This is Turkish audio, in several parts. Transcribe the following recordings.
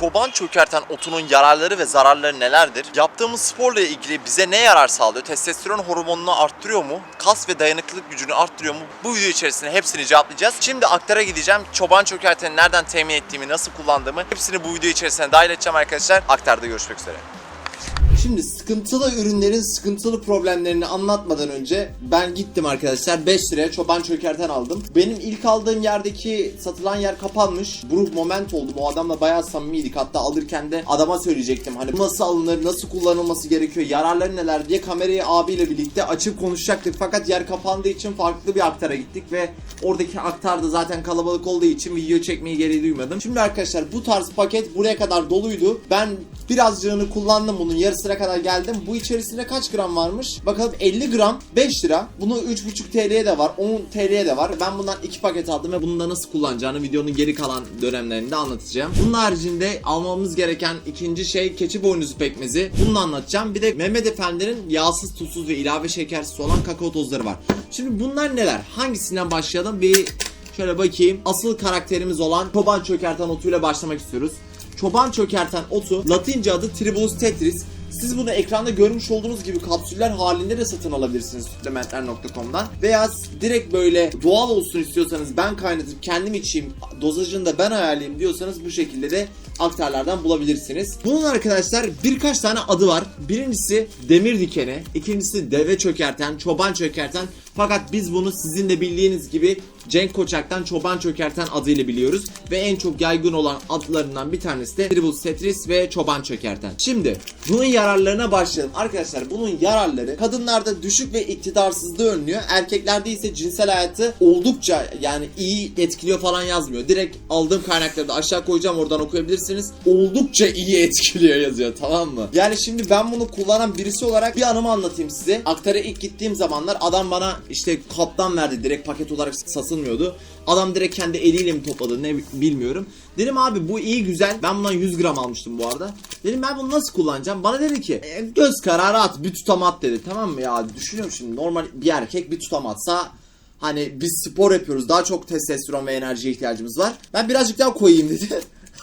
çoban çökerten otunun yararları ve zararları nelerdir? Yaptığımız sporla ilgili bize ne yarar sağlıyor? Testosteron hormonunu arttırıyor mu? Kas ve dayanıklılık gücünü arttırıyor mu? Bu video içerisinde hepsini cevaplayacağız. Şimdi aktara gideceğim. Çoban çökerteni nereden temin ettiğimi, nasıl kullandığımı hepsini bu video içerisine dahil edeceğim arkadaşlar. Aktarda görüşmek üzere. Şimdi sıkıntılı ürünlerin sıkıntılı problemlerini anlatmadan önce ben gittim arkadaşlar 5 liraya çoban çökerten aldım. Benim ilk aldığım yerdeki satılan yer kapanmış. Bruh moment oldum. O adamla bayağı samimiydik. Hatta alırken de adama söyleyecektim. Hani nasıl alınır, nasıl kullanılması gerekiyor, yararları neler diye kamerayı abiyle birlikte açıp konuşacaktık. Fakat yer kapandığı için farklı bir aktara gittik ve oradaki aktar da zaten kalabalık olduğu için video çekmeyi gereği duymadım. Şimdi arkadaşlar bu tarz paket buraya kadar doluydu. Ben birazcığını kullandım bunun yarısına kadar geldim. Bu içerisinde kaç gram varmış? Bakalım 50 gram 5 lira. Bunu 3,5 TL'ye de var 10 TL'ye de var. Ben bundan 2 paket aldım ve bunu da nasıl kullanacağını videonun geri kalan dönemlerinde anlatacağım. Bunun haricinde almamız gereken ikinci şey keçi boynuzu pekmezi. Bunu da anlatacağım. Bir de Mehmet Efendi'nin yağsız, tuzsuz ve ilave şekersiz olan kakao tozları var. Şimdi bunlar neler? Hangisinden başlayalım? Bir şöyle bakayım. Asıl karakterimiz olan çoban çökerten otuyla başlamak istiyoruz. Çoban çökerten otu Latince adı Tribulus tetris. Siz bunu ekranda görmüş olduğunuz gibi kapsüller halinde de satın alabilirsiniz suplementler.com'dan. Veya direkt böyle doğal olsun istiyorsanız ben kaynatıp kendim içeyim dozajını da ben ayarlayayım diyorsanız bu şekilde de aktarlardan bulabilirsiniz. Bunun arkadaşlar birkaç tane adı var. Birincisi demir dikeni, ikincisi deve çökerten, çoban çökerten. Fakat biz bunu sizin de bildiğiniz gibi Cenk Koçak'tan çoban çökerten adıyla biliyoruz. Ve en çok yaygın olan adlarından bir tanesi de Tribus tetris ve çoban çökerten. Şimdi bunun yararlarına başlayalım. Arkadaşlar bunun yararları kadınlarda düşük ve iktidarsızlığı önlüyor. Erkeklerde ise cinsel hayatı oldukça yani iyi etkiliyor falan yazmıyor. Direkt aldığım kaynakları da aşağı koyacağım oradan okuyabilirsiniz. Oldukça iyi etkiliyor yazıyor tamam mı? Yani şimdi ben bunu kullanan birisi olarak bir anımı anlatayım size. Aktara ilk gittiğim zamanlar adam bana işte kaptan verdi direkt paket olarak satılmıyordu. Adam direkt kendi eliyle mi topladı ne bilmiyorum. Dedim abi bu iyi güzel. Ben bundan 100 gram almıştım bu arada. Dedim ben bunu nasıl kullanacağım? Bana dedi ki "E, göz kararı at bir tutam at dedi. Tamam mı ya düşünüyorum şimdi normal bir erkek bir tutam atsa hani biz spor yapıyoruz daha çok testosteron ve enerjiye ihtiyacımız var. Ben birazcık daha koyayım dedi.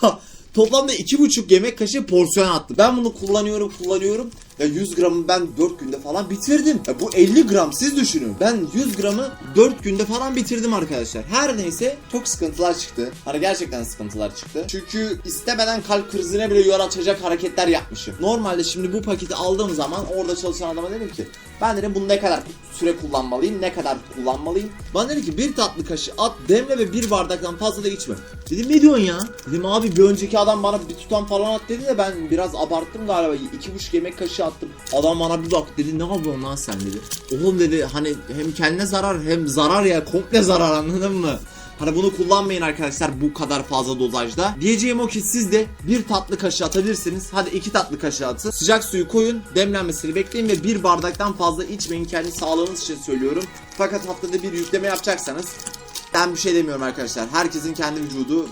Toplamda iki buçuk yemek kaşığı porsiyon attı. Ben bunu kullanıyorum kullanıyorum. Ya 100 gramı ben 4 günde falan bitirdim. Ya bu 50 gram siz düşünün. Ben 100 gramı 4 günde falan bitirdim arkadaşlar. Her neyse çok sıkıntılar çıktı. Hani gerçekten sıkıntılar çıktı. Çünkü istemeden kalp krizine bile yol açacak hareketler yapmışım. Normalde şimdi bu paketi aldığım zaman orada çalışan adama dedim ki ben dedim bunu ne kadar süre kullanmalıyım, ne kadar kullanmalıyım. Bana dedi ki bir tatlı kaşığı at, demle ve bir bardaktan fazla da içme. Dedim ne diyorsun ya? Dedim abi bir önceki adam bana bir tutam falan at dedi de ben biraz abarttım galiba. iki buçuk yemek kaşığı attım. Adam bana bir bak dedi ne yapıyorsun lan sen dedi. Oğlum dedi hani hem kendine zarar hem zarar ya komple zarar anladın mı? Hani bunu kullanmayın arkadaşlar bu kadar fazla dozajda. Diyeceğim o ki siz de bir tatlı kaşığı atabilirsiniz. Hadi iki tatlı kaşığı atın. Sıcak suyu koyun, demlenmesini bekleyin ve bir bardaktan fazla içmeyin. Kendi sağlığınız için söylüyorum. Fakat haftada bir yükleme yapacaksanız ben bir şey demiyorum arkadaşlar. Herkesin kendi vücudu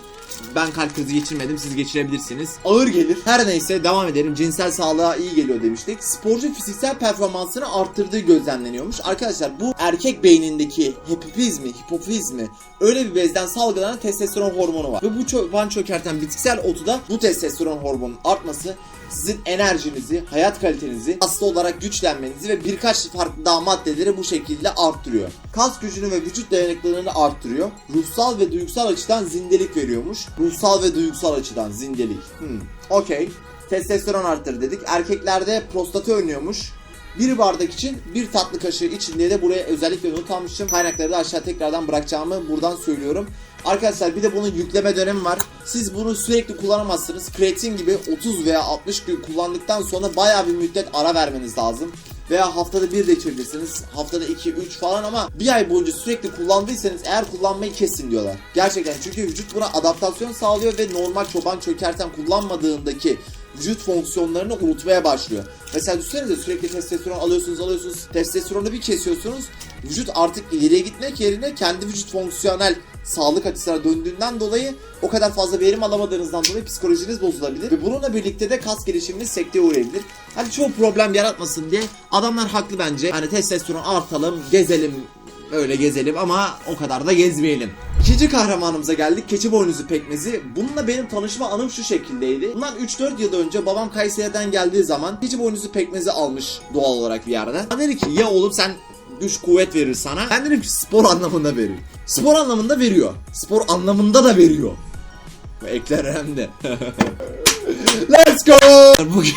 ben kalp krizi geçirmedim siz geçirebilirsiniz. Ağır gelir. Her neyse devam edelim. Cinsel sağlığa iyi geliyor demiştik. Sporcu fiziksel performansını arttırdığı gözlemleniyormuş. Arkadaşlar bu erkek beynindeki hipofizmi, hipofizmi öyle bir bezden salgılanan testosteron hormonu var. Ve bu çoban çökerten bitkisel otu da bu testosteron hormonunun artması sizin enerjinizi, hayat kalitenizi, hasta olarak güçlenmenizi ve birkaç farklı daha maddeleri bu şekilde arttırıyor. Kas gücünü ve vücut dayanıklılığını arttırıyor. Ruhsal ve duygusal açıdan zindelik veriyormuş. Ruhsal ve duygusal açıdan zindelik. Hmm. Okey. Testosteron arttırır dedik. Erkeklerde prostatı önlüyormuş. Bir bardak için bir tatlı kaşığı için diye de buraya özellikle not almışım. Kaynakları da aşağı tekrardan bırakacağımı buradan söylüyorum. Arkadaşlar bir de bunun yükleme dönemi var. Siz bunu sürekli kullanamazsınız. Kreatin gibi 30 veya 60 gün kullandıktan sonra baya bir müddet ara vermeniz lazım. Veya haftada bir de içebilirsiniz. Haftada 2, 3 falan ama bir ay boyunca sürekli kullandıysanız eğer kullanmayı kesin diyorlar. Gerçekten çünkü vücut buna adaptasyon sağlıyor ve normal çoban çökerten kullanmadığındaki vücut fonksiyonlarını unutmaya başlıyor. Mesela düşünsenize sürekli testosteron alıyorsunuz alıyorsunuz. Testosteronu bir kesiyorsunuz. Vücut artık ileriye gitmek yerine kendi vücut fonksiyonel sağlık açısına döndüğünden dolayı o kadar fazla verim alamadığınızdan dolayı psikolojiniz bozulabilir. Ve bununla birlikte de kas gelişiminiz sekteye uğrayabilir. Hani çoğu problem yaratmasın diye adamlar haklı bence. Hani testosteron artalım, gezelim, Böyle gezelim ama o kadar da gezmeyelim. İkinci kahramanımıza geldik. Keçi boynuzu pekmezi. Bununla benim tanışma anım şu şekildeydi. Bundan 3-4 yıl önce babam Kayseri'den geldiği zaman keçi boynuzu pekmezi almış doğal olarak bir yerden. Bana dedi ki ya oğlum sen güç kuvvet verir sana. Ben dedim ki spor anlamında veriyor. Spor anlamında veriyor. Spor anlamında da veriyor. Ekler hem de. Let's go! Bugün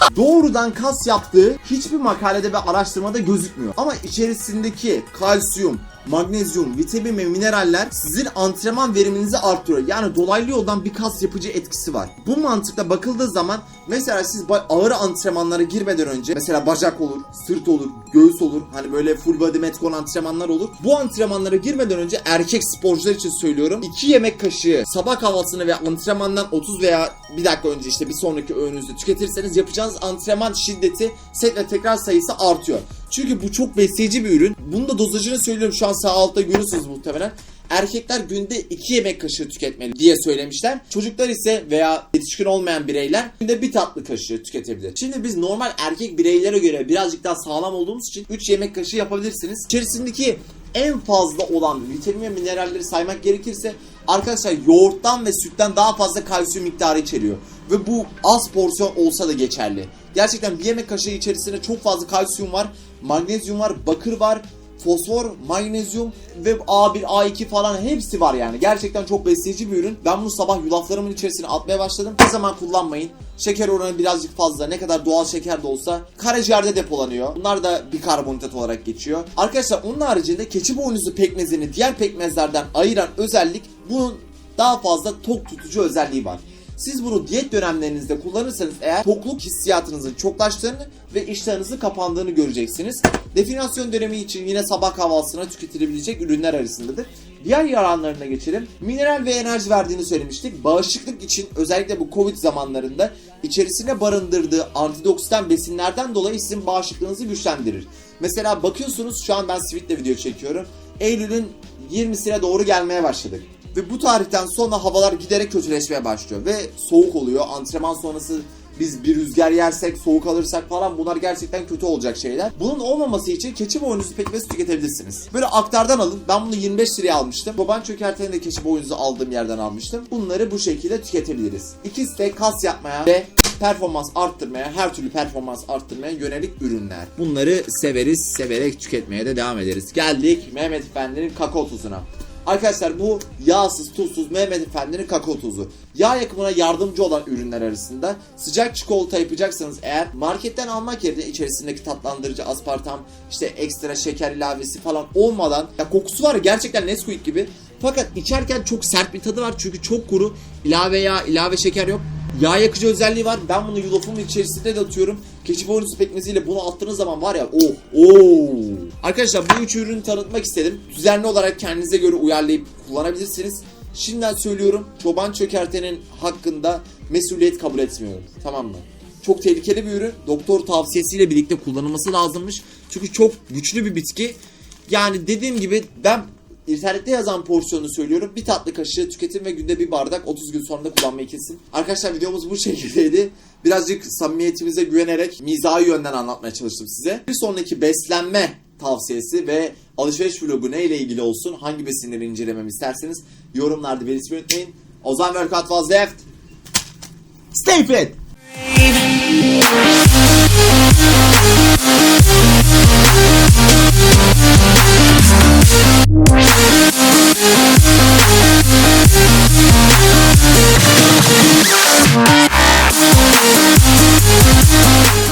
doğrudan kas yaptığı hiçbir makalede ve araştırmada gözükmüyor. Ama içerisindeki kalsiyum, magnezyum, vitamin ve mineraller sizin antrenman veriminizi arttırıyor. Yani dolaylı yoldan bir kas yapıcı etkisi var. Bu mantıkla bakıldığı zaman mesela siz ağır antrenmanlara girmeden önce mesela bacak olur, sırt olur, göğüs olur. Hani böyle full body metcon antrenmanlar olur. Bu antrenmanlara girmeden önce erkek sporcular için söylüyorum. 2 yemek kaşığı sabah kahvaltısını ve antrenmandan 30 veya bir dakika önce işte bir sonraki öğününüzü tüketirseniz yapacağınız antrenman şiddeti, set ve tekrar sayısı artıyor. Çünkü bu çok besleyici bir ürün. Bunun da dozajını söylüyorum şu an sağ altta görüyorsunuz muhtemelen. Erkekler günde 2 yemek kaşığı tüketmeli diye söylemişler. Çocuklar ise veya yetişkin olmayan bireyler günde bir tatlı kaşığı tüketebilir. Şimdi biz normal erkek bireylere göre birazcık daha sağlam olduğumuz için 3 yemek kaşığı yapabilirsiniz. İçerisindeki en fazla olan vitamin ve mineralleri saymak gerekirse arkadaşlar yoğurttan ve sütten daha fazla kalsiyum miktarı içeriyor. Ve bu az porsiyon olsa da geçerli. Gerçekten bir yemek kaşığı içerisinde çok fazla kalsiyum var, magnezyum var, bakır var, fosfor, magnezyum ve A1, A2 falan hepsi var yani. Gerçekten çok besleyici bir ürün. Ben bunu sabah yulaflarımın içerisine atmaya başladım. Ne zaman kullanmayın. Şeker oranı birazcık fazla. Ne kadar doğal şeker de olsa karaciğerde depolanıyor. Bunlar da bikarbonhidrat olarak geçiyor. Arkadaşlar onun haricinde keçi boynuzu pekmezini diğer pekmezlerden ayıran özellik bunun daha fazla tok tutucu özelliği var. Siz bunu diyet dönemlerinizde kullanırsanız eğer tokluk hissiyatınızın çoklaştığını ve iştahınızın kapandığını göreceksiniz. Definasyon dönemi için yine sabah kahvaltısına tüketilebilecek ürünler arasındadır. Diğer yararlarına geçelim. Mineral ve enerji verdiğini söylemiştik. Bağışıklık için özellikle bu Covid zamanlarında içerisine barındırdığı antioksidan besinlerden dolayı sizin bağışıklığınızı güçlendirir. Mesela bakıyorsunuz şu an ben Sweet'le video çekiyorum. Eylül'ün 20'sine doğru gelmeye başladık. Ve bu tarihten sonra havalar giderek kötüleşmeye başlıyor ve soğuk oluyor. Antrenman sonrası biz bir rüzgar yersek, soğuk alırsak falan bunlar gerçekten kötü olacak şeyler. Bunun olmaması için keçi boynuzu pekmezi tüketebilirsiniz. Böyle aktardan alın. Ben bunu 25 liraya almıştım. Baban çökertenin de keçi boynuzu aldığım yerden almıştım. Bunları bu şekilde tüketebiliriz. İkisi de kas yapmaya ve performans arttırmaya, her türlü performans arttırmaya yönelik ürünler. Bunları severiz, severek tüketmeye de devam ederiz. Geldik Mehmet Efendi'nin kakao tuzuna. Arkadaşlar bu yağsız, tuzsuz Mehmet Efendi'nin kakao tuzu. Yağ yakımına yardımcı olan ürünler arasında sıcak çikolata yapacaksanız eğer marketten almak yerine içerisindeki tatlandırıcı aspartam, işte ekstra şeker ilavesi falan olmadan ya kokusu var gerçekten Nesquik gibi. Fakat içerken çok sert bir tadı var çünkü çok kuru. ilave yağ, ilave şeker yok. Yağ yakıcı özelliği var. Ben bunu yulafumun içerisinde de atıyorum. Keçi boynuzu pekmeziyle bunu attığınız zaman var ya oh oh. Arkadaşlar bu üç ürünü tanıtmak istedim. Düzenli olarak kendinize göre uyarlayıp kullanabilirsiniz. Şimdiden söylüyorum çoban çökertenin hakkında mesuliyet kabul etmiyorum. Tamam mı? Çok tehlikeli bir ürün. Doktor tavsiyesiyle birlikte kullanılması lazımmış. Çünkü çok güçlü bir bitki. Yani dediğim gibi ben İnternette yazan porsiyonu söylüyorum. Bir tatlı kaşığı tüketin ve günde bir bardak 30 gün sonra da kullanmayı kesin. Arkadaşlar videomuz bu şekildeydi. Birazcık samimiyetimize güvenerek mizahi yönden anlatmaya çalıştım size. Bir sonraki beslenme tavsiyesi ve alışveriş vlogu ne ile ilgili olsun, hangi besinleri incelememi isterseniz yorumlarda belirtmeyi unutmayın. Ozan Workout was left. Stay fit!